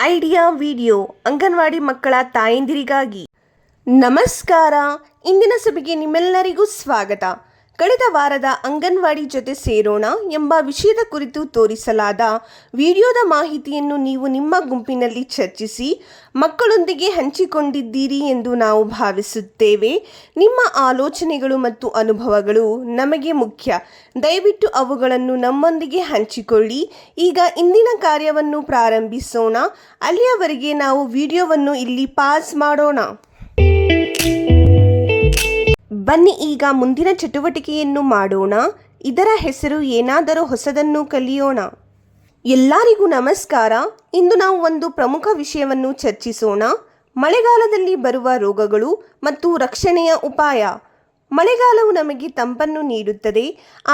Idea video anganwadi ಮಕ್ಕಳ ತಾಯಂದಿರಿಗಾಗಿ. ನಮಸ್ಕಾರ. ಇಂದಿನ ಸಭೆಗೆ ನಿಮ್ಮೆಲ್ಲರಿಗೂ ಸ್ವಾಗತ. ಕಳೆದ ವಾರದ ಅಂಗನವಾಡಿ ಜೊತೆ ಸೇರೋಣ ಎಂಬ ವಿಷಯದ ಕುರಿತು ತೋರಿಸಲಾದ ವಿಡಿಯೋದ ಮಾಹಿತಿಯನ್ನು ನೀವು ನಿಮ್ಮ ಗುಂಪಿನಲ್ಲಿ ಚರ್ಚಿಸಿ ಮಕ್ಕಳೊಂದಿಗೆ ಹಂಚಿಕೊಂಡಿದ್ದೀರಿ ಎಂದು ನಾವು ಭಾವಿಸುತ್ತೇವೆ. ನಿಮ್ಮ ಆಲೋಚನೆಗಳು ಮತ್ತು ಅನುಭವಗಳು ನಮಗೆ ಮುಖ್ಯ. ದಯವಿಟ್ಟು ಅವುಗಳನ್ನು ನಮ್ಮೊಂದಿಗೆ ಹಂಚಿಕೊಳ್ಳಿ. ಈಗ ಇಂದಿನ ಕಾರ್ಯವನ್ನು ಪ್ರಾರಂಭಿಸೋಣ. ಅಲ್ಲಿಯವರೆಗೆ ನಾವು ವಿಡಿಯೋವನ್ನು ಇಲ್ಲಿ ಪಾಸ್ ಮಾಡೋಣ. ಬನ್ನಿ, ಈಗ ಮುಂದಿನ ಚಟುವಟಿಕೆಯನ್ನು ಮಾಡೋಣ. ಇದರ ಹೆಸರು ಏನಾದರೂ ಹೊಸದನ್ನು ಕಲಿಯೋಣ. ಎಲ್ಲರಿಗೂ ನಮಸ್ಕಾರ. ಇಂದು ನಾವು ಒಂದು ಪ್ರಮುಖ ವಿಷಯವನ್ನು ಚರ್ಚಿಸೋಣ. ಮಳೆಗಾಲದಲ್ಲಿ ಬರುವ ರೋಗಗಳು ಮತ್ತು ರಕ್ಷಣೆಯ ಉಪಾಯ. ಮಳೆಗಾಲವು ನಮಗೆ ತಂಪನ್ನು ನೀಡುತ್ತದೆ,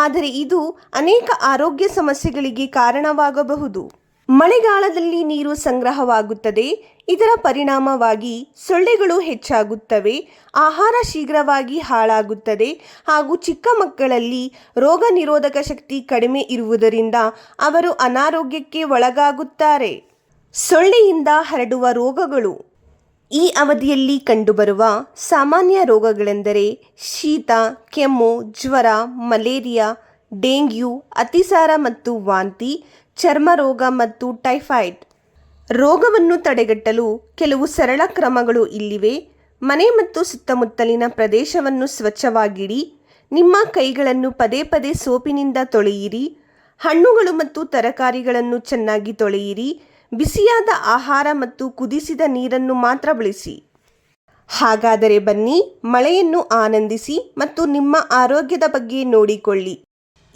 ಆದರೆ ಇದು ಅನೇಕ ಆರೋಗ್ಯ ಸಮಸ್ಯೆಗಳಿಗೆ ಕಾರಣವಾಗಬಹುದು. ಮಳೆಗಾಲದಲ್ಲಿ ನೀರು ಸಂಗ್ರಹವಾಗುತ್ತದೆ. ಇದರ ಪರಿಣಾಮವಾಗಿ ಸೊಳ್ಳೆಗಳು ಹೆಚ್ಚಾಗುತ್ತವೆ. ಆಹಾರ ಶೀಘ್ರವಾಗಿ ಹಾಳಾಗುತ್ತದೆ. ಹಾಗೂ ಚಿಕ್ಕ ಮಕ್ಕಳಲ್ಲಿ ರೋಗ ನಿರೋಧಕ ಶಕ್ತಿ ಕಡಿಮೆ ಇರುವುದರಿಂದ ಅವರು ಅನಾರೋಗ್ಯಕ್ಕೆ ಒಳಗಾಗುತ್ತಾರೆ. ಸೊಳ್ಳೆಯಿಂದ ಹರಡುವ ರೋಗಗಳು. ಈ ಅವಧಿಯಲ್ಲಿ ಕಂಡುಬರುವ ಸಾಮಾನ್ಯ ರೋಗಗಳೆಂದರೆ ಶೀತ, ಕೆಮ್ಮು, ಜ್ವರ, ಮಲೇರಿಯಾ, ಡೆಂಗ್ಯೂ, ಅತಿಸಾರ ಮತ್ತು ವಾಂತಿ ಚರ್ಮ ರೋಗ ಮತ್ತು ಟೈಫಾಯ್ಡ್. ರೋಗವನ್ನು ತಡೆಗಟ್ಟಲು ಕೆಲವು ಸರಳ ಕ್ರಮಗಳು ಇಲ್ಲಿವೆ. ಮನೆ ಮತ್ತು ಸುತ್ತಮುತ್ತಲಿನ ಪ್ರದೇಶವನ್ನು ಸ್ವಚ್ಛವಾಗಿಡಿ. ನಿಮ್ಮ ಕೈಗಳನ್ನು ಪದೇ ಪದೇ ಸೋಪಿನಿಂದ ತೊಳೆಯಿರಿ. ಹಣ್ಣುಗಳು ಮತ್ತು ತರಕಾರಿಗಳನ್ನು ಚೆನ್ನಾಗಿ ತೊಳೆಯಿರಿ. ಬಿಸಿಯಾದ ಆಹಾರ ಮತ್ತು ಕುದಿಸಿದ ನೀರನ್ನು ಮಾತ್ರ ಬಳಸಿ. ಹಾಗಾದರೆ ಬನ್ನಿ, ಮಳೆಯನ್ನು ಆನಂದಿಸಿ ಮತ್ತು ನಿಮ್ಮ ಆರೋಗ್ಯದ ಬಗ್ಗೆ ನೋಡಿಕೊಳ್ಳಿ.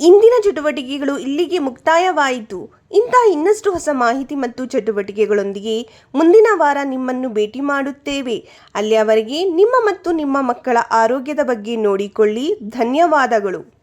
ಇಂದಿನ ಚಟುವಟಿಕೆಗಳು ಇಲ್ಲಿಗೆ ಮುಕ್ತಾಯವಾಯಿತು. ಇಂತಹ ಇನ್ನಷ್ಟು ಹೊಸ ಮಾಹಿತಿ ಮತ್ತು ಚಟುವಟಿಕೆಗಳೊಂದಿಗೆ ಮುಂದಿನ ವಾರ ನಿಮ್ಮನ್ನು ಭೇಟಿ ಮಾಡುತ್ತೇವೆ. ಅಲ್ಲಿಯವರೆಗೆ ನಿಮ್ಮ ಮತ್ತು ನಿಮ್ಮ ಮಕ್ಕಳ ಆರೋಗ್ಯದ ಬಗ್ಗೆ ನೋಡಿಕೊಳ್ಳಿ. ಧನ್ಯವಾದಗಳು.